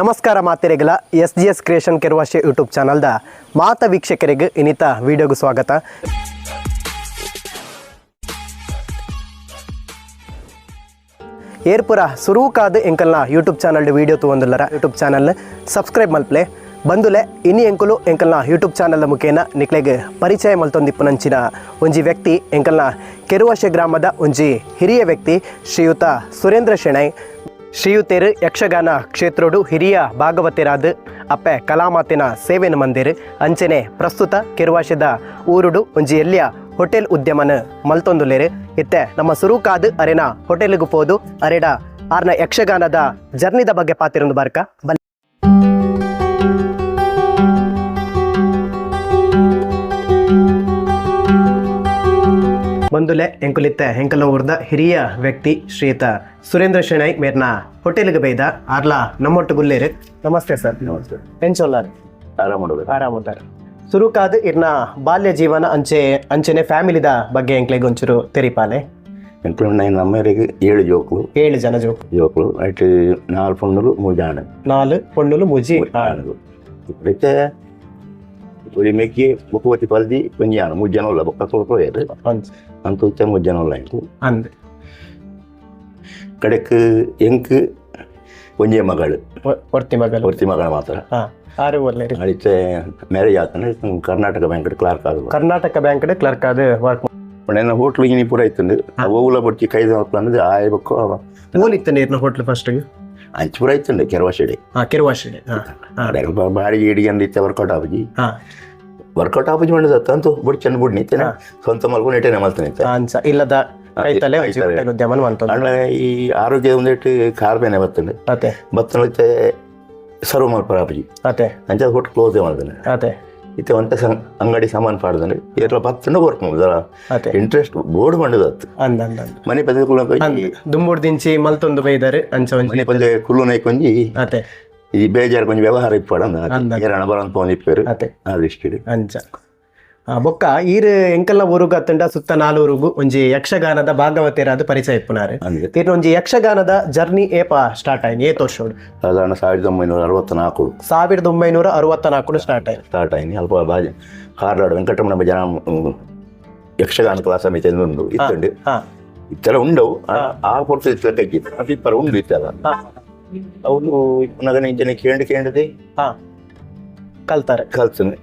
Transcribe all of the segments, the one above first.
ನಮಸ್ಕಾರ ಮಾತೆರೆಗಲ S G S creation ಕೆರವಾಶೆ ಯೂಟ್ಯೂಬ್ ಚಾನಲ್ದ ಮಾತ ವೀಕ್ಷಕರಿಗೆ ಇನಿತ ವಿಡಿಯೋಗೂ ಸ್ವಾಗತ. ಏರ್ಪುರ ಸುರುಕಾದ ಎಂಕಲ್ನ ಯೂಟ್ಯೂಬ್ ಚಾನಲ್ ವಿಡಿಯೋ ತಗೊಂದಿಲ್ಲರ ಯೂಟ್ಯೂಬ್ ಚಾನಲ್ ಸಬ್ಸ್ಕ್ರೈಬ್ ಮಲ್ಪ್ಲೆ. ಬಂದುಲೆ, ಇನಿ ಎಂಕುಲು ಎಂಕಲ್ನ ಯೂಟ್ಯೂಬ್ ಚಾನಲ್ ಮುಖೇನ ನಿಕ್ಲೆಗೆ ಪರಿಚಯ ಮಲ್ತೊಂದಿಪ್ಪುನಂಚಿನ ಒಂಜಿ ವ್ಯಕ್ತಿ, ಎಂಕಲ್ನ ಕೆರುವಾಶೆ ಗ್ರಾಮದ ಒಂಜಿ ಹಿರಿಯ ವ್ಯಕ್ತಿ ಶ್ರೀಯುತ ಸುರೇಂದ್ರ ಶೆಣೈ. ಶ್ರೀಯುತೇರು ಯಕ್ಷಗಾನ ಕ್ಷೇತ್ರೋಡು ಹಿರಿಯ ಭಾಗವತರಾದ ಅಪ್ಪೆ ಕಲಾಮಾತಿನ ಸೇವೆನ ಮಂದಿರ್ ಅಂಚನೆ ಪ್ರಸ್ತುತ ಕಿರುವಾಶದ ಊರುಡು ಒಂಜಿ ಎಲ್ಲಿಯ ಹೋಟೆಲ್ ಉದ್ಯಮನ ಮಲ್ತೊಂದುಲೇರು ಇತ್ತೆ ನಮ್ಮ ಸುರುಕಾದ ಅರೆನ ಹೋಟೆಲ್ಗೆ ಪೋದು ಅರೆಡ ಆರ್ನ ಯಕ್ಷಗಾನದ ಜರ್ನಿದ ಬಗ್ಗೆ ಪಾತಿರೊಂದು ಬಾರ್ಕ. ಬಲ್ ಬಂದುಲೆ ಎಂಕುಲಿತ್ತ ಹೆಂಕಲವೂರ್ದ ಹಿರಿಯ ವ್ಯಕ್ತಿ ಶ್ರೀತ ಸುರೇಂದ್ರ ಶೆಣೈ ಮೇರ್ನ. ಹೋಟೆಲ್ಗೆ ಬೈದ ಆರ್ಲಾ ನಮ್ಮೊಟ್ಟು ಗುಲ್ಲೇರಿ. ನಮಸ್ತೆ ಸರ್. ನಮಸ್ತೆ. ಎಂಚೊಲ್ಲಾರ್ ಆರಾಮ ಆರಾಮದಾರ ಸುರುಕಾದ ಇರ್ನ ಬಾಲ್ಯ ಜೀವನ ಅಂಚೆ ಅಂಚೆನೆ ಫ್ಯಾಮಿಲಿದ ಬಗ್ಗೆ ಎಂಕ್ಲೆಗೆ ಒಂಚೂರು ತೆರಿಪಾಲೆ. ಎಂಕ್ಲು ನೈನ್ ಅಮ್ಮಾರಿಗೆ ಏಳು ಜೋಕು ಏಳು ಜನ ಜೋಕ್. ಜೋಕ್ಲು ಅಟ್ ನಾಲ್ಕು ಪೊಣ್ಣುಲು ಮೂಜಾಣ. ನಾಲ್ಕು ಪೊಣ್ಣುಲು ಮೂಜಿ. ಆಣದು ಇಪ್ಪಡೈತೆ ಒಲಿಮೆಕ್ಕೆ ಮುಖವತಿ ಪಲ್ದಿ ಪಂಜಾಣ. ಮೂಜಾಣ ಉಲ್ಲ ಬೊಕ್ಕ ಕೊಳ್ಕೋಯ್ತು அனுபவித்தா கொஞ்ச நாள் ஆகிடும் அந்த கடைக்கு எங்கு ಒಂಜೆ ಮಗಳು. ಒರ್ತಿ ಮಗಳು. ಒರ್ತಿ ಮಗಳ ಮಾತ್ರ. ಆರು ಒಳ್ಳೆ ಅಡಿತೆ ಮ್ಯಾರೇಜ್ ಆತನೆ ಕರ್ನಾಟಕ ಬ್ಯಾಂಕ್ ಕ್ಲರ್ಕ್ ಆದ ಕರ್ನಾಟಕ ಬ್ಯಾಂಕ್ ಕ್ಲರ್ಕ್ ಆದ ವರ್ಕ್ ನನ್ನ ಹೋಟ್ಲು ಇನಿ ಪೂರ ಇತ್ತುಂಡು ಓವುಲ ಬಟ್ಟಿ ಕೈದ ಹೋಟ್ಲಂದ್ರೆ ಆಯ ಬಕ್ಕು ಓನಿತ್ತ ನೀರಿನ ಹೋಟ್ಲು ಫಸ್ಟ್ ಅಂಚು ಪೂರ ಇತ್ತುಂಡು ಕೆರವಾಶೆಡೆ. ಹಾಂ ಕೆರವಾಶೆಡೆ. ಬಾಡಿಗೆ ಇಡಿಗೆ ಅಂದಿತ್ತೆ ವರ್ಕೌಟ್ ಆಗಿ ಹಾ. ವರ್ಕೌಟ್ ಆಪುಜಿ ಮಾಡಿದ ತಂತು ಬುಡ್ ಚೆಂದ ಬಿಡ್ ನಿಂತೇನೆ ಸ್ವಂತ ಮಲ್ಕೊಂಡು ಇಟ್ಟೇನೆ ಮಲ್ತಾನೆ ಅಂಚ ಇಲ್ಲದ ಕೈತಲೆ ಅಣ್ಣ ಈ ಆರೋಗ್ಯ ಒಂದಿಟ್ಟು ಕಾರ್ಬೇನೆ ಬರ್ತಂಡೆ ಅತೆ ಬತ್ತನೈತೆ ಸರ್ವ್ ಮಲ್ಪರ ಆಪುಜಿ. ಅತೆ ಅಂಚ ಹೊಟ್ಟು ಕ್ಲೋಸ್ ಮಾಡ್ತಾನೆ. ಇತ್ತೆ ಒಂತ ಅಂಗಡಿ ಸಾಮಾನು ಪಾಡ್ದಂಡೆ ಇದ್ರ ಬತ್ತಂಡ ವರ್ಕ್ ಅತೆ ಇಂಟ್ರೆಸ್ಟ್ ಬೋರ್ಡ್ ಮಾಡಿದ ಅಂದ ಅಂದ ಅಂದ. ಮನೆ ಪದ್ಯ ಕುಲ್ಲ ದುಂಬುಡ್ ದಿಂಚಿ ಮಲ್ತೊಂದು ಬೈದಾರೆ ಅಂಚ ಮನೆ ಪದ್ಯ ಕುಲ್ಲು ನೈಕೊಂಜಿ ಅತೆ ಈ ಬೇಜಾರು కొంచెం ವ್ಯವಹಾರ ಇಪ್ಪಡಂದ ಅಂದ. పోని ಅತೆ ಅದು ಇಷ್ಟಿಡು ಅಂಚ ಆ, ಬೊಕ್ಕ ಈರ್ ಎಂಕಲ್ನ ಊರುಗ ಅತ್ತಂಡ ಸುತ್ತ ನಾಲೂರುಗು ಒಂಜಿ ಯಕ್ಷಗಾನದ ಭಾಗವತೇರಾದ ಪರಿಚಯ ಇಪ್ಪುನಾರೆ ತೀರ್ನ ಒಂಜಿ ಯಕ್ಷಗಾನದ ಜರ್ನಿ ಏಪ ಸ್ಟಾರ್ಟ್ ಆಯ್ತು ಏತ್ ವರ್ಷೋಡು ಸಾಧಾರಣ ಸಾವಿರದ ಒಂಬೈನೂರ ಅರವತ್ನಾಲ್ಕು ಸಾವಿರದ ಒಂಬೈನೂರ ಅರವತ್ತ ನಾಲ್ಕು ಸ್ಟಾರ್ಟ್ ಆಯ್ತು ಸ್ಟಾರ್ಟ್ ಆಯ್ನಿ ಅಲ್ಪ ಬಾಜ ಹಾರ್ನಾಡು ವೆಂಕಟರಮಣ ಜನ ಯಕ್ಷಗಾನ ಕಲಾ ಸಮಿತಿ ಎಂದು ಉಂಡು ಇತ್ತಂಡು ಹಾ ಇತ್ತರ ಉಂಡವು ಆ- ಆ ಪೊರ್ತು ಇತ್ತ ಅದು ಇಪ್ಪರ ಉಂಡು ಇತ್ತಲ್ಲ ಹಾ ಅವನು ಹದಿನೈದು ಜನ ಕೇಂದ್ರ ಕೇಂದ್ರದೆ ಹಾ. ಕಲ್ತಾರೆ. ಕಲ್ತಾನೆ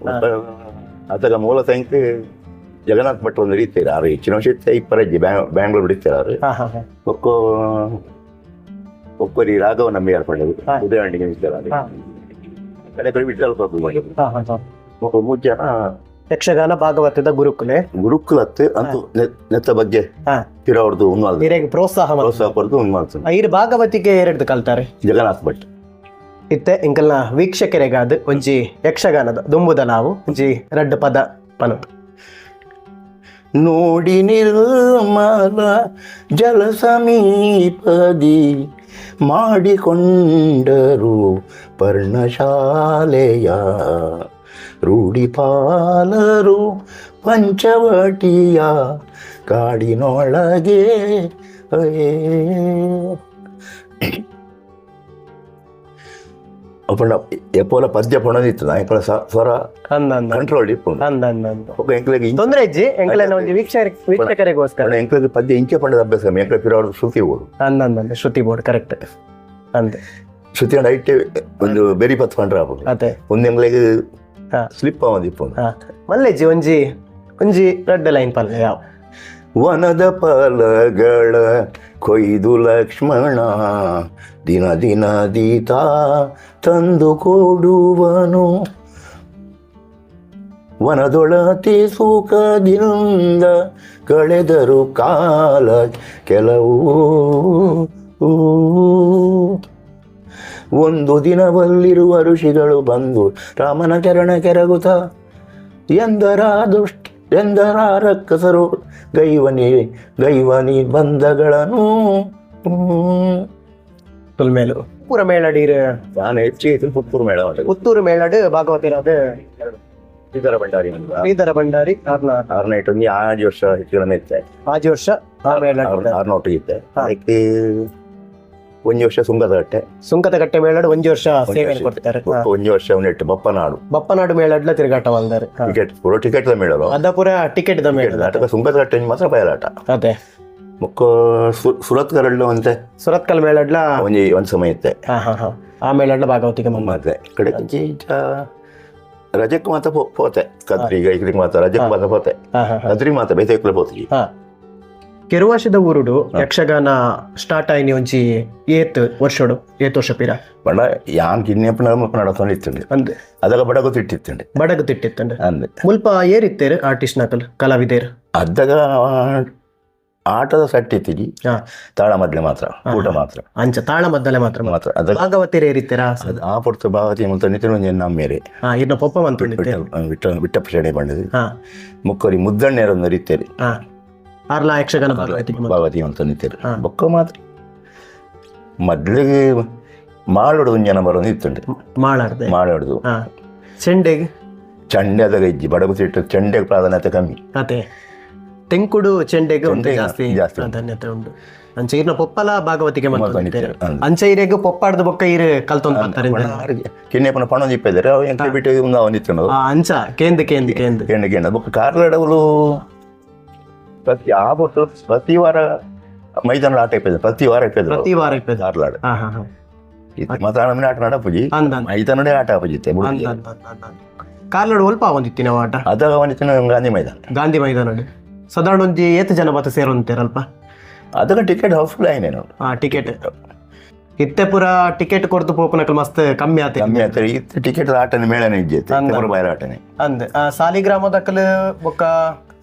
ಅದರ ಮೂಲ ಸಂಖ್ಯೆ ಜಗನ್ನಾಥ್ ಭಟ್ ಒಂದು ರೀತಿಯಾರ ಅವ್ರು ಹೆಚ್ಚಿನ ವರ್ಷ ಇತ್ತೆ ಇಪ್ಪರಜ್ಜಿ ಬ್ಯಾಂಗ್ಳೂರ್ ಹಿಡಿತಾರೆ ಹಾ ಒಕ್ಕೋ ಒಕ್ಕರಿ ರಾಘವ ನಂಬಿ ಏರ್ಪಡೋದು. ಉದಯವಾಣಿಗೆ ಇದ್ದಾರೆ. ಕಡೆ ಕಡೆ ಮಾಡಿದ್ರು ಹಾ. ಮೂರು ಜನ ಯಕ್ಷಗಾನ ಭಾಗವತದ ಗುರುಕುಲೆ. ಗುರುಕುಲತ್ತೆ ಅಂತ ನೆತ್ತ ಬಗ್ಗೆ ಹಾ. ತಿರೋರ್ದು ಉನ್ಮಾಲ್ ಪ್ರೋತ್ಸಾಹ. ಪ್ರೋತ್ಸಾಹ ಕೊಡ್ದು ಉನ್ಮಾಲ್ತು ಐರ್ ಭಾಗವತಿಗೆ ಎರಡು ಕಲ್ತಾರೆ. ಜಗನ್ನಾಥ್ ಭಟ್. ಇತ್ತೆ ಇಂಕಲ್ನ ವೀಕ್ಷಕರಿಗಾದ ಒಂಜಿ ಯಕ್ಷಗಾನದ ದುಂಬುದ ನಾವು ಒಂಜಿ ರಡ್ ಪದ ಪನದು. ನೋಡಿ ನಿರ್ಮಲ ಜಲ ಸಮೀಪದಿ ಮಾಡಿಕೊಂಡರು ಪರ್ಣಶಾಲೆಯ ರೂಢಿಪಾಲರು ಪಂಚವಟಿಯ ಕಾಡಿನೊಳಗೆ ಅಯೇ. ಅಪ್ಪಣ್ಣ ಎಪ್ಪೋಲ ಪದ್ಯ ಪೊಣದಿತ್ತು ಎಂಕಲ ಸ್ವರ ಅಂದ ಅಂದ ಕಂಟ್ರೋಲ್ ಇಪ್ಪುಂಡು ಅಂದ ಅಂದ ಅಂದ ಒಬ್ಬ ಎಂಕಲಿಗೆ ಇಂಚ ತೊಂದ್ರೆ ಇಜ್ಜಿ ಎಂಕಲೆನ ಒಂಜಿ ವೀಕ್ಷಕ ವೀಕ್ಷಕರಿಗೋಸ್ಕರ ಕಾರಣ ಎಂಕಲಿಗೆ ಪದ್ಯ ಇಂಚೆ ಪಂಡದ ಅಭ್ಯಾಸ ಎಂಕಲ ಪಿರೋಡು ಶ್ರುತಿ ಓಡು ಅಂದ ಅಂದ ಅಂದ ಶ್ರುತಿ ಬೋರ್ಡ್ ಕರೆಕ್ಟ್ ಅಂದೆ ಶ್ರುತಿ ಅಂಡ್ ಐಟೆ ಒಂದು ಬೆರಿ ಪತ್ ಪಂಡ್ರ ಆಪುಂಡು ಅದೇ ಒಂದು ಎಂಗ್ಲಿಗೆ ಹಾ ಸ್ಲಿಪ್ ಆವೊಂದು ಇಪ್ಪುಂಡು ಹಾ. ಮಲ್ಲೆಜ್ಜಿ ಒಂಜಿ ಒಂಜಿ ರೆಡ್ ಲೈನ್ ಪಲ್ಲೆ ಯಾವ? ವನದ ಫಲಗಳ ಕೊಯ್ದು ಲಕ್ಷ್ಮಣ ದಿನ ದಿನ ದೀತ ತಂದು ಕೊಡುವನು. ವನದೊಳತಿ ಸುಖದಿಂದ ಕಳೆದರು ಕಾಲ ಕೆಲವು ಒಂದು ದಿನವಲ್ಲಿರುವ ಋಷಿಗಳು ಬಂದು ರಾಮನ ಚರಣ ಕೆರಗುತ ಎಂದರ ದುಷ್ಟ ಎಂದರ ರಕ್ಕಸರು ಗೈವನಿ ಗೈವನಿ ಬಂಧಗಳನ್ನು ತುಲ್ಮೇಲು ಪೂರ ಮೇಳಡೀರ್. ನಾನು ಹೆಚ್ಚಿಗೆ ಪುತ್ತೂರು ಮೇಳ ಪುತ್ತೂರು ಮೇಳಡು ಭಾಗವತಿರಾದ ಶ್ರೀಧರ ಭಂಡಾರಿ ಶ್ರೀಧರ ಭಂಡಾರಿ ಆರ್ನ. ಆರು ನೈಟ್ ಒಂದು ಆರು ವರ್ಷ ಹೆಚ್ಚಿನ ಆಜಿ ವರ್ಷ ಆ ಮೇಳ ಇದ್ದೆ. ಅದಕ್ಕೆ ಒಂಜಿ ವರ್ಷ ಸುಂಗದ ಕಟ್ಟೆ ಸುಂಕದ ಕಟ್ಟೆ ಮೇಳಡ್ ಒಂಜಿ ವರ್ಷ ಸೇವೆ ಕೊಡ್ತಾರೆ. ಹಾ. ಒಂಜಿ ವರ್ಷ ಉಂಟು ಬಪ್ಪನಾಡು. ಬಪ್ಪನಾಡು ಮೇಳಾಡ್ಲ ತಿರುಗಾಟ ವಲ್ದಾರೆ ಟಿಕೆಟ್ ಪೂರ ಟಿಕೆಟ್ ಮೇಳರು ಅದ ಪೂರ ಟಿಕೆಟ್ ದ ಮೇಳ ನಾಟಕ ಸುಂಗದ ಕಟ್ಟೆ ಮಾತ್ರ ಬಯಲಾಟ? ಅದೇ. ಮುಕ್ಕ ಸುರತ್ ಕರಡ್ಲು ಅಂತೆ? ಸುರತ್ಕಲ್ ಮೇಳಾಡ್ಲ ಒಂಜಿ ಒಂದ್ ಸಮಯ ಇತ್ತೆ. ಹಾ ಹಾ ಹಾ. ಆ ಮೇಳಾಡ್ಲ ಭಾಗವತಿಗೆ ಮಮ್ಮ ಮತ್ತೆ ಕಡೆ ಪೋ- ಪೋತೆ. ಕದ್ರಿಗೆ ಇಕ್ರಿಗೆ ಮಾತ್ರ ರಜಕ್ಕೆ ಮಾತ್ರ ಪೋತೆ. ಹಾ ಹಾ ಹಾ. ಕದ್ರಿಗೆ ಬೇತೆ ಪೋತಿ ಹಾ. ಕೆರುವಾಶದ ಊರುಡು ಯಕ್ಷಗಾನ ಸ್ಟಾರ್ಟ್ ಆಯ್ನಿ ಒಂಜಿ ಏತ್ ವರ್ಷಡು ಏತ್ ವರ್ಷ ಪೀರ ಬಡ ಯಾನ್ ಕಿಡ್ನಾಪ್ ನಡತೊಂಡು ಇತ್ತಂಡೆ ಅಂದೆ ಅದಾಗ ಬಡಗು ತಿಟ್ಟಿತ್ತುಂಡು ಬಡಗು ತಿಟ್ಟಿತ್ತಂಡ ಅಂದೆ ಮುಲ್ಪ ಏರಿತ್ತೇರು ಆರ್ಟಿಸ್ಟ್ ನಕಲ್ ಕಲಾವಿದೇರು ಅದಾಗ ಆಟದ ಸೆಟ್ ಇತ್ತಿಗಿ ಹಾ ತಾಳ ಮದ್ಲೆ ಮಾತ್ರ ಊಟ ಮಾತ್ರ ಅಂಚ ತಾಳ ಮದ್ದಲೆ ಮಾತ್ರ ಮಾತ್ರ ಅದ ಭಾಗವತಿರ ಏರಿತ್ತೇರ ಅದು ಆ ಪೊರ್ತು ಭಾಗವತಿ ಮುಂತ ನಿತಿನ ಒಂಜಿ ನಮ್ಮೇರೆ ಹಾ ಇನ್ನು ಪೊಪ್ಪ ಮಂತು ವಿಟ್ಟ ವಿಟ್ಟ ಶೆಣೆ ಬಂಡದು ಹಾ ಮುಕ್ಕರಿ ಮುದ್ದಣ್ಣೇರೊಂದು ಹಾ ಆರ್ಲ ಯಕ್ಷಗಾನ ಭಾಗವತಿ ಅಂತ ನಿಂತಿರು. ಬೊಕ್ಕ ಮಾತ್ರ. ಮೊದ್ಲಿಗೆ ಮಾಡೋಡು ಜನ ಬರೋದು ಇತ್ತುಂಡೆ ಮಾಡಾಡ್ದೆ ಮಾಳೋಡ್ದು. ಹಾ. ಚೆಂಡೆಗ್? ಚಂಡೆ ಅದಾಗ ಇಜ್ಜಿ ಬಡಗು ಸಿಟ್ಟು ಚಂಡೆಗೆ ಪ್ರಾಧಾನ್ಯತೆ ಕಮ್ಮಿ. ಅದೇ. ತೆಂಕುಡು ಚಂಡೆಗೆ ಜಾಸ್ತಿ ಜಾಸ್ತಿ. ಪ್ರಾಧಾನ್ಯತೆ ಉಂಟು. ಅಂಚೆ ಇರ್ನ ಪೊಪ್ಪಲ ಭಾಗವತಿಗೆ ಮೊದ್ಲು ಮತ್ತು ನಿಂತಿರು. ಅಂದ್. ಅಂಚೆ ಇರೆಗ್ ಪೊಪ್ಪಾಡ್ದು ಬೊಕ್ಕ ಇರು ಕಲ್ತೊಂದು ಬರ್ತಾರೆ ಕೆನ್ನೆಪ್ಪನ ಪಣ ಜಿಪ್ಪಿದ್ದಾರೆ ಅವು ಎಂಕ ಬಿಟ್ಟು ಒಂದು ಅವನಿತ್ತು ಅಂಚ ಕೇಂದ್ ಕೇಂದ್ರ ಕೇಂದ್ರ ಕೇಂದ್ರ ಗೆಣ್ಣ ಬೊಕ್ಕ ಕಾರ್ಲಡವಲು ಪ್ರತಿ ಆ ಬೊಟ್ಟು ಪ್ರತಿ ವಾರ ಮೈದಾನ ಆಟ ಇಪ್ಪಿದ್ರು ಪ್ರತಿ ವಾರ ಇಪ್ಪಿದ್ರು ಪ್ರತಿ ವಾರ ಇಪ್ಪದು ಹಾ ಮಾತಾಡ ಆಟ ನಡಪುಜಿ ಮೈದಾನಡೆ ಆಟ ಆಪುಜಿತ್ತೆ. ಕಾರ್ಲಡ್ ಒಲ್ಪ ಒಂದಿತ್ತಿನ ಆಟ? ಅದಾಗ ಅವನಿತ್ತಿನ ಗಾಂಧಿ ಮೈದಾನ. ಗಾಂಧಿ ಮೈದಾನ ಸಾಧಾರಣ ಒಂಜಿ ಏತ ಜನ ಬತ್ತ ಸೇರೊಂತೇರಲ್ಪ? ಅದಕ್ಕೆ ಟಿಕೆಟ್ ಹೌಸ್ಫುಲ್ ಆಯ್ನೇನು ಹಾಂ ಟಿಕೆಟ್ ಇತ್ತೆ ಪುರ ಟಿಕೆಟ್ ಕೊಡ್ತು ಪೋಪನಕಲ್ ಮಸ್ತ್ ಕಮ್ಮಿ ಆತ ಕಮ್ಮಿ ಆತ ಇತ್ತೆ ಟಿಕೆಟ್ ಆಟನೆ ಮೇಳನೆ ಇಜ್ಜೆತೆ ಅಂದ. ಪೂರ ಬೈರ ಆಟನೆ. ಅಂದೆ. ಆ, ಸಾಲಿಗ್ರಾಮದಕಲ್ ಬೊಕ್ಕ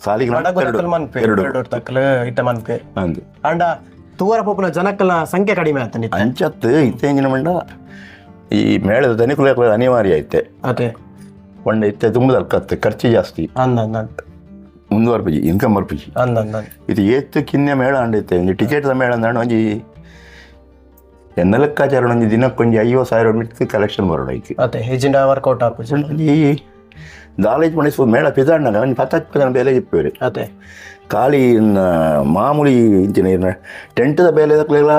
ಸಾಲಿಗ್ರಾಮ ಬಡಗುದಕಲ್ ಮನ್ಪೆ. ಎರಡು. ಎರಡು ಇತ್ತೆ ಇತ್ತ ಮನ್ಪೆ. ಅಂದು. ಅಂಡ ತೂವರ ಪೋಪನ ಜನಕ್ಕಲ ಸಂಖ್ಯೆ ಕಡಿಮೆ ಆತನಿ ಇತ್ತೆ? ಇತ್ತೇಂಜಿನ ಮಂಡ ಈ ಮೇಳದ ದನಿಕುಲ ಅನಿವಾರ್ಯ ಐತೆ. ಅದೇ. ಒಂಡ ಇತ್ತೆ ತುಂಬದ ಅಲ್ಕತ್ತೆ ಖರ್ಚು ಜಾಸ್ತಿ. ಅಂದ ಅಂದ ಅಂದ. ಮುಂದುವರ್ಪುಜಿ ಇನ್ಕಮ್ ಬರ್ಪಿಜಿ ಅಂದ ಅಂದ ಅಂದ. ಇದು ಏತ್ತು ಕಿನ್ನೆ ಮೇಳ ಅಂಡೈತೆ ಟಿಕೆಟ್ ಮೇಳ ಅಂದಾಂಡ ಒಂಜಿ ಲೆಕ್ಕಾಚಾರ ಒಂಜಿ ದಿನಕ್ಕೊಂಜಿ ಐವತ್ತು ಸಾವಿರ ಮೀಟರ್ ಕಲೆಕ್ಷನ್ ಐತಿ ಅದೇ ಹೆಜಿಂಡ ವರ್ಕೌಟ್ ಆಪುಜಿ ಒಂಜಿ ದಾಲೇಜ್ ಮಣಿಸುವ ಮೇಳ ಪಿದಾಂಡಂಗ ಒಂಜಿ ಪತ್ತತ್ತು ಜನ ಬೇಲೆ ಇಪ್ಪೇರು ಅದೇ ಖಾಲಿ ಮಾಮೂಲಿ ಇಂಚಿನ ಟೆಂಟ್ದ ಬೇಲೆ ದಕ್ಲೆಲ್ಲ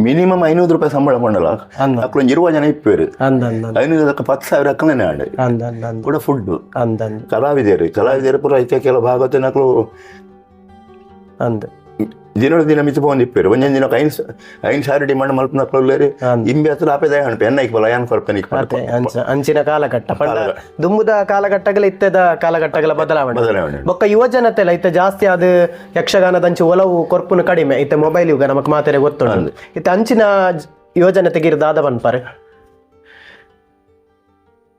ಮಿನಿಮಮ್ ಐನೂರು ರೂಪಾಯಿ ಸಂಬಳ ಪಂಡಲ ಅಕ್ಲೊಂದು ಇರುವ ಜನ ಇಪ್ಪೇರು. ಐನೂರು ದಕ್ಕ ಪತ್ತು ಸಾವಿರ ಅಕ್ಕನೇ ಆಂಡೆ ಕೂಡ ಫುಡ್ ಅಂದ ಅಂದ. ಕಲಾವಿದರು ಕಲಾವಿದರು ಪೂರ ಐತೆ ಕೆಲವು ಭಾಗವತ ಅಕ್ಕಳು ಅಂದ. ದಿನದ ದಿನ ಮಿತ್ತು ಬಂದು ಇಪ್ಪೇರು ಒಂದೊಂದು ದಿನಕ್ಕೆ ಐನ್ ಐನ್ ಸಾರಿ ಡಿಮಾಂಡ್ ಮಲ್ಪ ನಕ್ಲು ಅಂದ ಇಂಬೆ ಹತ್ರ ಆಪೇದ ಹಣಪೆ ಎನ್ನ ಇಕ್ಬಲ್ಲ ಏನ್ ಕೊರ್ಪೆ ನಿಕ್ ಅದೇ ಅಂಚ ಅಂಚಿನ ಕಾಲಘಟ್ಟ ದುಂಬುದ ಕಾಲಘಟ್ಟಗಳ ಇತ್ತದ ಕಾಲಘಟ್ಟಗಳ ಬದಲಾವಣೆ ಬದಲಾವಣೆ ಬೊಕ್ಕ ಯುವ ಜನತೆಲ್ಲ ಇತ್ತ ಜಾಸ್ತಿ ಅದು ಯಕ್ಷಗಾನದಂಚು ಒಲವು ಕೊರ್ಪುನ ಕಡಿಮೆ ಇತ್ತ ಮೊಬೈಲ್ ಯುಗ ನಮಕ್ ಮಾತೆರೆ ಗೊತ್ತುಂಟು ಇತ್ತ ಅಂಚಿನ ಯುವಜನತೆಗೆ ಯುವ ಜನತೆಗೆ ಇರ್ದಾದ ಬನ್ಪಾರೆ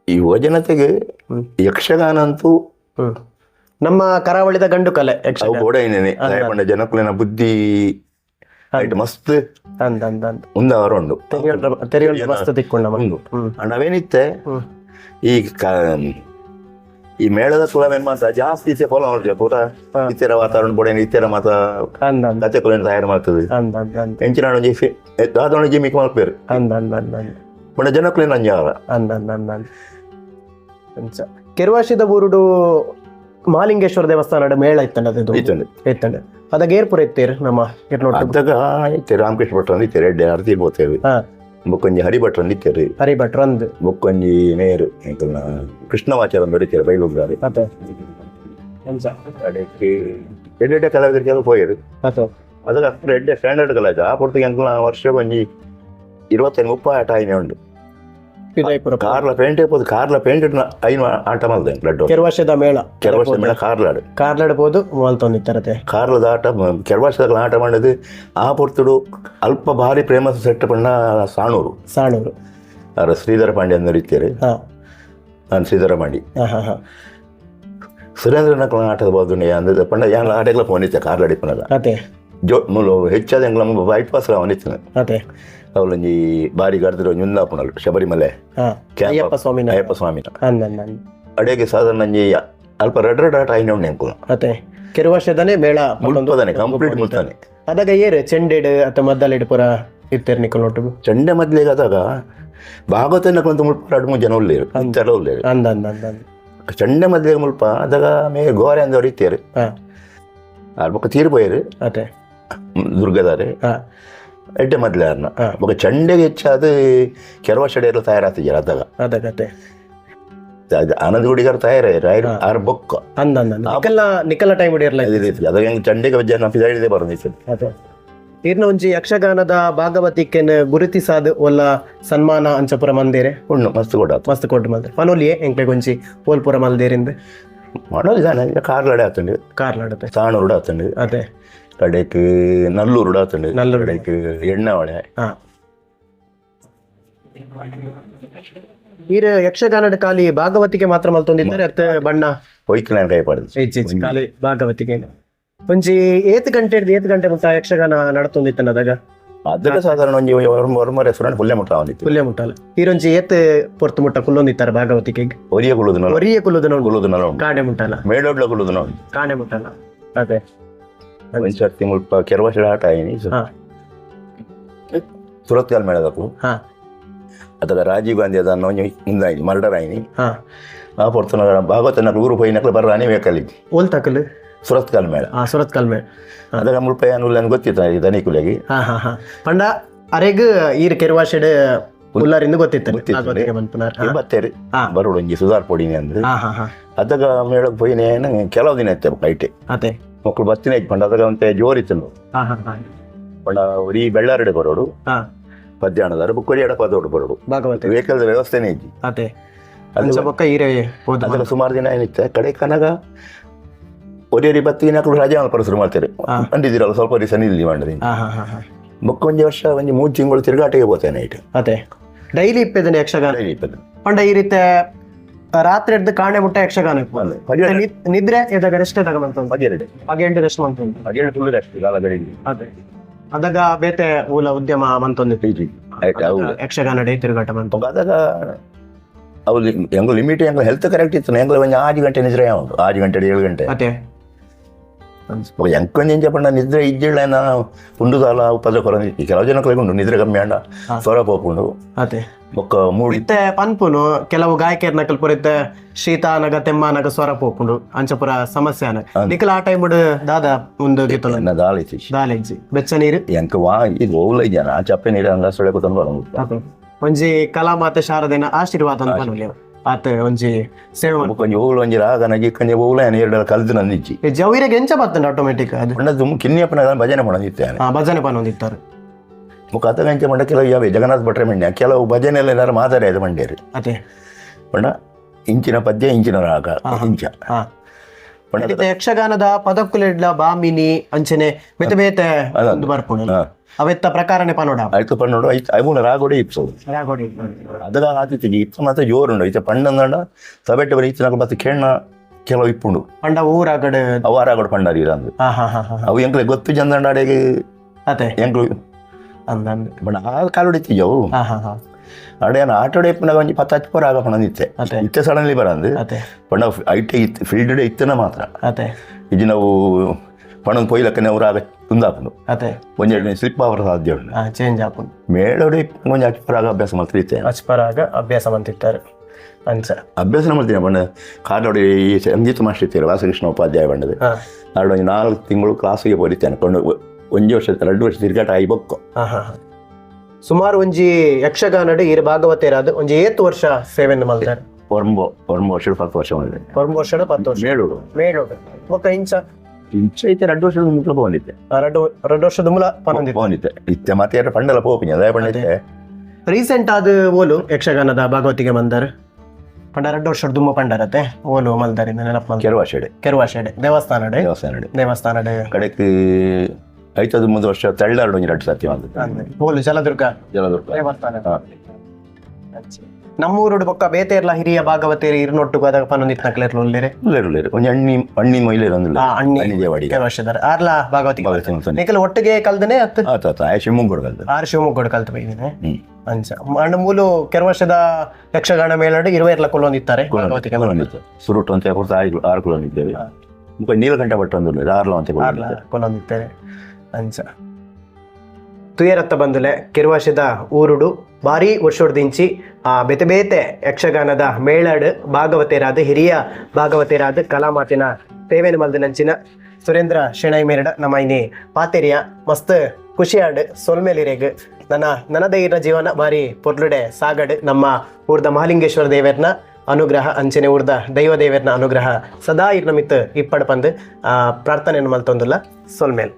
ಈ ಯುವಜನತೆಗೆ ಯಕ್ಷಗಾನ ಅಂತೂ ನಮ್ಮ ಕರಾವಳಿದ ಗಂಡು ಕಲೆ ಅವು ಕೂಡ ಏನೇನೆ? ಜನಕುಲಿನ ಬುದ್ಧಿ ಐಟ್ ಮಸ್ತ್. ಅಂದ ಅಂದ ಅಂದ ಉಂದ ಅವರುಂಡು ತೆರಿಯೊಂಡ್ರ ಮಸ್ತ್ ತಿಕ್ಕೊಂಡ ಉಂಡು ನಾವೇನಿತ್ತೆ? ಈ ಈ ಮೇಳದ ಕುಲವೇನ್ ಮಾತ್ರ ಜಾಸ್ತಿ ಇತ್ತೆ ಫಾಲೋ ಮಾಡ್ತೀವಿ ಪೂರ ಇತ್ತರ ವಾತಾವರಣ ಬೋಡೇನು ಇತರ ಮಾತ ಕತೆ ಕುಲ ತಯಾರು ಮಾಡ್ತದೆ. ಅಂದ ಅಂದ ದಾದೊಣ ಜಿ ಒಂಜಿ ಮಿಕ್ ಅಂದ ಬಣ್ಣ ಜನಕುಲಿನ ಅಂಜಾರ. ಅಂದ ಅಂದ ಅಂದ ಕೆರುವಾಶಿದ ಊರುಡು ಮಹಾಲಿಂಗೇಶ್ವರ ದೇವಸ್ಥಾನದ ಮೇಳ ಇತ್ತಂಡ ಇತ್ತಂಡೆ ಇತ್ತಂಡ ಅದಾಗ ಏರ್ಪುರ ಇತ್ತೇರು ನಮ್ಮ ಇರ್ನೋಟ್ ಅದಾಗ ಐತೆ ರಾಮಕೃಷ್ಣ ಭಟ್ರು ಅಂದಿತ್ತೇವೆ ಎರಡು ಅರ್ತಿ ಬೋತೇವೆ ಹಾ ಬೊಕ್ಕೊಂಜಿ ಹರಿಭಟ್ರು ಅಂದಿತ್ತೇವೆ ಹರಿಭಟ್ರು ಅಂದ್ ಬೊಕ್ಕೊಂಜಿ ನೇರು ಎಂಕಲ್ನ ಕೃಷ್ಣವಾಚಾರ ನಡೀತಾರೆ ಬೈಲುಗಾರಿ ಮತ್ತೆ ಅಂಚ ಅದಕ್ಕೆ ಎಡ್ಡೆ ಕಲಾವಿದರಿಗೆ ಕೆಲವು ಹೋಯ್ರು ಮತ್ತೆ ಅದಕ್ಕೆ ಅಷ್ಟು ಎಡ್ಡೆ ಸ್ಟ್ಯಾಂಡರ್ಡ್ ಕಲಾವಿದ ಆ ಪುರ್ತಕ್ಕೆ ಅಂಕಲ್ನ ವರ್ಷ ಬಂಜಿ ಇರುವತ್ತೈದು ಮುಪ್ಪ ಆಟ ಐನೆ ಕಾರ್ಲ ಪೇಂಟ್ ಇರ್ಬೋದು. ಕಾರ್ಲ ಪೇಂಟ್ ಐನು ಆಟ ಮಾಡ್ದೆ ಬ್ಲಡ್ ಕೆರುವಾಶದ ಮೇಳ. ಕೆಲ ಮೇಳ ಮೇಲೆ ಕಾರ್ಲಾಡು ಕಾರ್ಲಾಡ್ಬೋದು ಇತ್ತರತೆ ಕಾರ್ಲದ ಆಟ ಕೆಲ ವರ್ಷದ ಆಟ ಮಾಡಿದ್ದು ಆ ಪುರ್ತುಡು ಅಲ್ಪ ಭಾರಿ ಪ್ರೇಮ ಸೆಟ್ ಪಣ್ಣ ಸಾಣೂರು. ಸಾಣೂರು. ಅವರ ಶ್ರೀಧರ ಪಾಂಡ್ಯ ಅಂತ ಇರ್ತಾರೆ ಹಾ. ನಾನು ಶ್ರೀಧರ ಪಾಂಡಿ. ಹಾ ಹಾ ಹಾ. ಸುರೇಂದ್ರ ನಕಲ ಆಟದ ಬಾದು ಅಂದ್ರೆ ಪಂಡ ಯಾನ್ ಆಟಗಳ ಫೋನಿತ್ತೆ ಕಾರ್ಲಾಡಿ ಪನದ ಅದೇ ಜೋ ಮುಲು ಹೆಚ್ಚಾದ ಎಂಗ್ಲ ಬೈಪಾಸ್ ಅವನಿತ್ತು ಅದೇ ಅವಳೊಂಜಿ ಬಾರಿ ಗಡ್ದಿರೋ ಮುಂದಾಪುಣಲ್ ಶಬರಿಮಲೆ ಅಯ್ಯಪ್ಪ ಸ್ವಾಮಿನ ಅಯ್ಯಪ್ಪ ಸ್ವಾಮಿನ. ಅಡೆಗೆ ಸಾಧಾರಣ ಒಂಜಿ ಅಲ್ಪ ರಡ್ ರಡ್ ಆಟ ಐನೆ ಉಂಡೆ ಎಂಕುಲ ಅದೇ ಕೆರುವಾಶದನೇ ಮೇಳ ಮುಲ್ಪದಾನೆ ಕಂಪ್ಲೀಟ್ ಮುಲ್ತಾನೆ ಅದಾಗ ಏರು ಚೆಂಡೆಡ್ ಅಥವಾ ಮದ್ದಲೆಡ್ ಪುರ ಇರ್ತೇರ್ ನಿಕ್ಕಲ್ ನೋಟು ಚಂಡೆ ಮೊದ್ಲಿಗೆ ಆದಾಗ ಭಾಗವತನ ನಕಲಂತ ಮುಲ್ಪ ಎರಡು ಮೂರು ಜನ ಉಳ್ಳೇರು ಅಂತೆಲ್ಲ ಉಳ್ಳೇರು. ಅಂದ ಅಂದ ಅಂದ ಚಂಡೆ ಮೊದ್ಲಿಗೆ ಮುಲ್ಪ ಅದಾಗ ಮೇ ಗೋರೆ ಅಂದವ್ರು ಇತ್ತೇರು ಹಾ. ಅಲ್ಪಕ್ಕ ತೀರ್ಬೋಯರು ಅತ್ತೆ ದುರ್ಗದಾರೆ. ಹಾ. ಎಡ್ಡೆ ಮೊದಲೇ ಮಗ ಚಂಡೆಗೆ ಹೆಚ್ಚಾದ ಕೆರವ ಶಡೆಯಲ್ಲ ತಯಾರಾತಿದ್ದಾರೆ ಅದಾಗ. ಅದಕ್ಕೆ ಆನಂದ್ ಗುಡಿಗಾರ ತಯಾರು ಆರು ಬೊಕ್ಕ. ನಿಕಲ ನಿಕಲ್ಲ ಟೈಮ್ ಹಿಡಿಯರ್ಲ ಅದಾಗ ಹೆಂಗೆ ಚಂಡೆಗೆ ಜನ ಪಿದಾಡಿದೆ ಬರೋದಿತ್ತು ಅದೇ. ಇರ್ನ ಒಂಜಿ ಯಕ್ಷಗಾನದ ಭಾಗವತಿಕೆನ್ ಗುರುತಿಸಾದ ಒಲ್ಲ ಸನ್ಮಾನ ಅಂಚಪುರ ಮಂದೇರೆ. ಉಣ್ಣು ಮಸ್ತ್ ಕೊಡ ಮಸ್ತ್ ಕೊಟ್ಟು ಮಲ್ದೆ ಮನೋಲಿಯೇ ಎಂಕ್ಲೆ ಒಂಜಿ ಓಲ್ಪುರ ಮಲ್ದೇರಿಂದ ಮಾಡೋದು ಕಾರ್ಲಾಡೆ ಆತಂಡು. ಕಾರ್ನಾಡತೆ ತಾಣೂರು ಆತಂಡು. ಅದೇ. கடைக்கு நல்லூர் விடாத்துண்டு நல்ல கடைக்கு எண்ணெய் வடை ಈರ ಯಕ್ಷಗಾನದ ಖಾಲಿ ಭಾಗವತಿಗೆ ಮಾತ್ರ ಮಲ್ತೊಂದಿದ್ದಾರೆ ಅತ್ತ ಬಣ್ಣ ಒಯ್ಕನ ಕೈ ಪಾಡಿದ್ರು ಖಾಲಿ ಭಾಗವತಿಗೆ ಒಂಜಿ ಏತ್ ಗಂಟೆ ಏತ್ ಗಂಟೆ ಮುಂತ ಯಕ್ಷಗಾನ ನಡತೊಂದಿತ್ತನದಾಗ ಅದಕ್ಕೆ ಸಾಧಾರಣ ಒಂಜಿ ವರ್ಮ ರೆಸ್ಟೋರೆಂಟ್ ಹುಲ್ಲೆ ಮುಟ್ಟ ಬಂದಿತ್ತು ಹುಲ್ಲೆ ಮುಟ್ಟಲ್ಲ ಈರೊಂಜಿ ಏತ್ ಪೊರ್ತು ಮುಟ್ಟ ಕುಲ್ಲೊಂದಿತ್ತಾರ ಭಾಗವತಿಗೆ ಒರಿಯ ಕುಲುದನ ಒರಿಯ ಕುಲುದನ ಕುಲುದನ ಕಾಣೆ ಮುಟ್ಟಲ್ಲ ಮೇಡೋಡ್ಲ ಕುಲುದನ ಕಾಣೆ ಮುಟ್ಟಲ್ಲ ಅದೇ ಮುಲ್ಪ ಕೆರವಶಡ ಆಟ ಆಯ್ನಿ ಹಾ ಸುರತ್ಕಾಲ್ ಮೇಳದಕ್ಕು ಹಾ ಅದರ ರಾಜೀವ್ ಗಾಂಧಿ ಅದನ್ನು ಮುಂದಾಯ್ ಮುಂದಾಯ್ನಿ ಮರ್ಡರ್ ಆಯ್ನಿ ಹಾ ಆ ಪೊರ್ತನ ಭಾಗವತನ ಊರು ಹೋಗಿ ಬರ್ರ ಬರ್ರಾನಿ ಬೇಕಲ್ಲಿದ್ದಿ ಓಲ್ ತಕಲ್ ಸುರತ್ಕಾಲ್ ಮೇಳ ಆ ಸುರತ್ಕಾಲ್ ಮೇಳ ಅದರ ಮುಲ್ಪ ಏನು ಗೊತ್ತಿತ್ತು ದನಿಕುಲಿಗೆ ಹಾ ಹಾ ಹಾ ಪಂಡ ಅರೆಗ್ ಈರ್ ಕೆರವಾಶೆಡ್ ಉಲ್ಲಾರಿಂದ ಗೊತ್ತಿತ್ತು ಗೊತ್ತಿತ್ತು. ಬತ್ತೇರಿ ಹಾ. ಬರೋಡು ಸುಧಾರ್ ಪೊಡಿನಿ ಅಂದ್ರೆ ಹಾ ಹಾ ಹಾ ಅದಾಗ ಮೇಳಕ್ಕೆ ಹೋಯಿನೇನು ಕೆಲವು ದಿನ ಇತ್ತೆ ಐಟೆ ಅದೇ ಮಕ್ಕಳು ಬಸ್ತಿನ ಇಟ್ಕೊಂಡು ಅದಾಗ ಅಂತ ಜೋರಿತ್ತು ಹಾ ಪಂಡ ಈ ಬೆಳ್ಳಾರಡೆ ಬರೋಡು ಹಾ. ಮಧ್ಯಾಹ್ನದಾರ ಬುಕ್ಕರಿಯಡ ಪದೋಡು ಬರೋಡು ಭಾಗವತಿ ವೆಹಿಕಲ್ ವ್ಯವಸ್ಥೆನೇ ಇದ್ದಿ ಅದೇ. ಅದು ಅಂಚ ಬೊಕ್ಕ ಈರೆ ಹೋದ ಸುಮಾರು ದಿನ ಏನಿತ್ತೆ? ಕಡೆ ಕನಗ ಒರಿಯರಿ ಬತ್ತಿನ ಹಾಕಲು ರಜೆ ಮಲ್ಪರ ಶುರು ಮಾಡ್ತಾರೆ. ಅಂದಿದ್ದೀರಲ್ಲ ಸ್ವಲ್ಪ ದಿವಸ ನಿಲ್ಲಿ ಮಾಡ್ರಿ ಹಾ ಹಾ ಬುಕ್ಕ ಒಂಜಿ ವರ್ಷ ಒಂಜಿ ಮೂರು ತಿಂಗಳು ತಿರುಗಾಟಿಗೆ ಹೋಗ್ತೇನೆ ನೈಟ್. ಅದೇ. ಡೈಲಿ ಇಪ್ಪದನೆ ಯಕ್ಷಗಾನ. ಪಂಡ ಈ ರೀತಿ ರಾತ್ರಿ ಎದ್ದು ಕಾಣೆ ಮುಟ್ಟ ಯಕ್ಷಗಾನ ಇಪ್ಪುಂಡು. ನಿ- ನಿದ್ರೆ ಎದಾಗ ರೆಸ್ಟ್ ಎದಾಗ ಮಂತೊಂದು ಹದಿನೆರಡು ಹಾಗೆ ರೆಸ್ಟ್ ರೆಸ್ಟ್ ಮಂತೊಂದು ಹದಿನೆರಡು ಫುಲ್ ಅಷ್ಟು ಕಾಲಗಳಿಗೆ ಅದೇ. ಅದಾಗ ಬೇತೆ ಮೂಲ ಉದ್ಯಮ ಮಂತೊಂದು ಆಯ್ತು ಹೌದು. ಯಕ್ಷಗಾನ ಡೇ ತಿರುಗಾಟ ಮಂತ ಅದಾಗ ಅವು ಹೆಂಗ ಲಿಮಿಟ್ ಹೆಂಗ ಹೆಲ್ತ್ ಕರೆಕ್ಟ್ ಇತ್ತು. ಹೆಂಗ ಆರು ಗಂಟೆ ನಿದ್ರೆ ಉಂಟು ಆರು ಗಂಟೆ ಏಳು ಗಂಟೆ. ಅದೇ ಪಂಡ ನಿದ್ರೆ ಇದ್ದಿಲ್ಲ ಪುಂಡು ಸಾಲ ಪದ ಕೊರ ಕೆಲವು ಜನ ಉಂಡು ನಿದ್ರೆ ಕಮ್ಮಿ ಅಂಡ. ಹಾ. ಸ್ವರ ಪೋಪುಂಡು ಅದೇ. ಬೊಕ್ಕ ಮೂಡಿ ಇತ್ತೆ ಪನ್ಪುನು ಕೆಲವು ಗಾಯಕರ್ ನಕಲ್ ಪುರಿತ ಶೀತ ನಗ ತೆಮ್ಮ ನಗ ಸ್ವರ ಪೋಪುಂಡು ಅಂಚಪುರ ಸಮಸ್ಯೆ ಅನ ನಿಕಲ ಆ ಟೈಮ್ ದಾದ ಒಂದು ಗೀತಲು ನನ್ನ ದಾಳಿಸಿ ದಾಲೆಜ್ಜಿ ಬೆಚ್ಚ ನೀರು? ಎಂಕ ವಾ ಇದು ಓವ್ಲ ಜನ ಆ ಚಪ್ಪೆ ನೀರು ಹಂಗ ಸೊಳೆ ಕೂತ್ಕೊಂಡು ಬರೋದು ಒಂಜಿ ಕಲಾ ಮಾತೆ ಶಾರದಿನ ಆಶೀರ್ವಾದ ಅಂತ ಆತ ಒಂಜಿ ಸೇವೆ. ಕೊಂಚ ಓವ್ಲ ಒಂಜಿ ರಾಗ ನಗಿ ಕಂಜ ಓವ್ಲ ಏನ ಎರಡು ಕಲ್ತು ನಂದಿಚ್ಚಿ ಈ ಜವೀರಿಗೆ ಎಂಚ ಬರ್ತಂಡ ಆಟೋಮೆಟಿಕ್ ಅದು ದುಮ್ ಕಿನ್ನಿಯಪ್ಪನ ಭಜನೆ ಮಾಡೋದಿತ್ತೇನೆ ಆ, ಭಜನೆ ಪನ್ನೊಂದಿತ್ತಾರೆ ಮುಖ ಹತ್ತ ಗಂಟೆ ಮಂಡ ಕೆಲವು ಯಾವೆ ಜಗನ್ನಾಥ್ ಭಟ್ರೆ ಮಂಡ್ಯ ಕೆಲವು ಭಜನೆ ಎಲ್ಲ ಏನಾರು ಮಾತಾಡಿದ ಮಂಡ್ಯರು. ಅದೇ. ಪಂಡ ಇಂಚಿನ ಪದ್ಯ ಇಂಚಿನ ರಾಗ ಇಂಚ. ಯಕ್ಷಗಾನದ ಪದಕ್ಕುಲೆಡ್ಲ ಬಾಮಿನಿ ಅಂಚನೆ ಬೇತೆ ಬೇತೆ ಹಾ. ಅವೆತ್ತ ಪ್ರಕಾರನೆ ಪನೋಡ ಆಯ್ತು ಪನ್ನೋಡು ಐತ್ ಐಮೂಲ ರಾಗೋಡೆ ಇಪ್ಸು ರಾಗೋಡಿ ಅದರ ಆತಿತ್ತು ಇತ್ತ ಮಾತ್ರ ಜೋರುಂಡು. ಐತೆ ಪಣ್ಣಂದಂಡ ಸಬೆಟ್ಟು ಬರೀ ಇತ್ತಿನ ಮತ್ತೆ ಕೇಣ ಕೆಲವು ಇಪ್ಪುಂಡು. ಪಂಡ ಊರಾಗಡೆ ಕಡೆ. ಅವು ರಾಗೋಡು ಪಂಡಾರಿ ಇರಂದು. ಹಾ ಹಾ ಹಾ ಹಾ. ಅವು ಎಂಕ್ಲೆ ಗೊತ್ತು ಜಂದಂಡಾಡೆಗೆ ಅದೇ. ಎಂಕ್ಲು ಹಾ ಹಾ ಒಂಜಿ ಪತ್ತು ಹಚ್ಚು ಪರ ಆಗ. ಇತ್ತೆ ಸಡನ್ಲಿ ಬರಂದು. ಪಂಡ ಐಟೆ ಇತ್ತು ಫೀಲ್ಡ್ ಇತ್ತನ ಮಾತ್ರ. ಇದು ನಾವು ಪಣನ್ ಪೊಯ್ಲಕ್ಕನೆ ಅವ್ರು ಆಗ ತುಂದಾಪುಂಡು. ಅದೇ. ಒಂಜೆರಡು ಸ್ಲಿಪ್ ಅವರ ಸಾಧ್ಯ ಹಾ ಚೇಂಜ್ ಆಪುಂಡು. ಮೇಳೋಡೆ ಒಂಜಿ ಹಚ್ಚು ಪರ ಆಗ ಅಭ್ಯಾಸ ಅಭ್ಯಾಸ ಮಾಡ್ತಿರ್ತಾರೆ. ಅಂಚ ಅಭ್ಯಾಸ ಮಾಡ್ತೀನಿ ಬಣ್ಣ ಕಾಡೋಡಿ ಸಂಗೀತ ಮಾಸ್ಟರ್ ಇರ್ತೀರ ವಾಸಕೃಷ್ಣ ಉಪಾಧ್ಯಾಯ ಬಣ್ಣದ ಹಾ. ನಾಡು ಒಂದು ನಾಲ್ಕು ತಿಂಗಳು ಕ್ಲಾಸಿಗೆ ಬರೀತೇನೆ. ಕೊಂಡು ಒಂಜಿ ವರ್ಷ ಎರಡು ವರ್ಷ ತಿರ್ಗಾಟ ಐ ಬೊಕ್ಕು. ಸುಮಾರು ಒಂಜಿ ಯಕ್ಷಗಾನಡ್ ಇರ್ ಭಾಗವತೇರಾದ ಒಂಜಿ ಏತ್ ವರ್ಷ ಸೇವೆ ಮಲ್ತಾರೆ ಒರ್ಂಬೋ ಒರ್ಂಬ ವರ್ಷ ಪತ್ತು ವರ್ಷ ಮಾಡಿದೆ ಒಂದು ವರ್ಷ ಪತ್ತು ವರ್ಷ. ಮೇಳೂರು ಮೇಡೋಡು ಒಕ್ಕ ಇಂಚ ಇಂಚ ಐತೆ ಎರಡು ವರ್ಷದ ಮುಟ್ಲು ಬಂದಿದ್ದೆ ಎರಡು ಎರಡು ವರ್ಷದ ಮುಲ ಬಂದಿದ್ದೆ ಇತ್ತೆ ಮತ್ತೆ ಎರಡು ಪಂಡಲ ಪೋಪಿನಿ ಅದೇ ಪಂಡಿದ್ದೆ ರೀಸೆಂಟ್ ಆದ ಓಲು ಯಕ್ಷಗಾನದ ಭಾಗವತಿಗೆ ಮಂದಾರ ಪಂಡ ಎರಡು ವರ್ಷ ದುಮ್ಮ ಪಂಡರತೆ. ಓಲು ಮಲ್ದಾರಿಂದ ನೆನಪು ಮಲ್ದಾರ. ಕೆರೆ ದೇವಸ್ಥಾನ ದೇವಸ್ಥಾನ ದೇವಸ್ಥಾನ ದೇವಸ್ಥಾನಡೆ ಕಡೆക്ക് ಐತದ ಮೂರು ವರ್ಷ ತೆಳ್ಳಾಡು ಎರಡು ಸತಿ ಅಂದ್ರೆ ಓಲು ಜಲದುರ್ಗ. ಜಲದುರ್ಗ. ಹಾ. ನಮ್ಮೂರುಡು ಬೊಕ್ಕ ಬೇತೆರ್ಲ ಹಿರಿಯ ಭಾಗವತೇರಿ ಇರ್ನೊಟ್ಟುಗು ಗದಗ ಪನ್ನೊಂದಿತ್ತು ನಕ್ಲೇರ್ಲು ಉಳ್ಳೇರು ಉಳ್ಳೇರು ಒಂಜಿ ಅಣ್ಣಿ ಅಣ್ಣಿ ಮೊಯ್ಲೇರು ಅಂದಿಲ್ಲ ಆ ದೇವಾಡಿ ವರ್ಷದಾರ ಆರ್ಲ ಭಾಗವತಿ ನಿಕಲ್ ಒಟ್ಟಿಗೆ ಕಲ್ದನೆ ಹತ್ತು? ಆತ ಆತ ಆ ಶಿವಮೊಗ್ಗಡ್ಗಲ್ದು ಆರು ಶಿವಮೊಗ್ಗಡ್ ಕಲ್ತು ಬೈದಿನಿ. ಅಂಚ. ಅಣ್ಣ ಮೂಲು ಕೆಲ ವರ್ಷದ ಯಕ್ಷಗಾನ ಮೇಳಡು ಇರುವೆ ಇರ್ಲ ಕೊಲ್ಲೊಂದಿತ್ತಾರೆ ಸುರುಟು ಅಂತ ಕೊಡ್ತಾ ಆರು ಕೊಲ್ಲೊಂದಿದ್ದೇವೆ ಮುಖ ನೀಲಕಂಠ ಭಟ್ ಒಂದು ಆರ್ಲ ಅಂತ. ಕೊಲ್ಲೊಂದಿತ್ತಾರೆ ಅಂಚ ತುಯರತ್ತ ಬಂದುಲೆ ಕಿರುವಶದ ಊರುಡು ಭಾರಿ ವರ್ಷೋಡ್ದಿಂಚಿ ಆ ಬೇತೆ ಬೇತೆ ಯಕ್ಷಗಾನದ ಮೇಳಡ್ ಭಾಗವತೇರಾದ ಹಿರಿಯ ಭಾಗವತೇರಾದ ಕಲಾಮಾತಿನ ಸೇವೆನ ಮಲ್ದ ನಂಚಿನ ಸುರೇಂದ್ರ ಶೆಣೈ ಮೇರಡ ನಮ್ಮ ಇನ್ನಿ ಪಾತೆರಿಯ ಮಸ್ತ್ ಖುಷಿ ಆಡ್ ಸೊಲ್ಮೇಲಿರೆಗ್ ನನ್ನ ನನದ ಇರ ಜೀವನ ಬಾರಿ ಪೊರ್ಲುಡೆ ಸಾಗಡ್ ನಮ್ಮ ಊರ್ದ ಮಹಾಲಿಂಗೇಶ್ವರ ದೇವರ್ನ ಅನುಗ್ರಹ, ಅಂಚನೆ ಊರ್ದ ದೈವ ದೇವರ್ನ ಅನುಗ್ರಹ ಸದಾ ಇರ್ನ ಮಿತ್ ಇಪ್ಪಡ್ ಪಂದ್ ಪ್ರಾರ್ಥನೆಯನ್ನು ಮಲ್ತೊಂದುಲ್ಲ ಸೊಲ್ಮೇಲ್.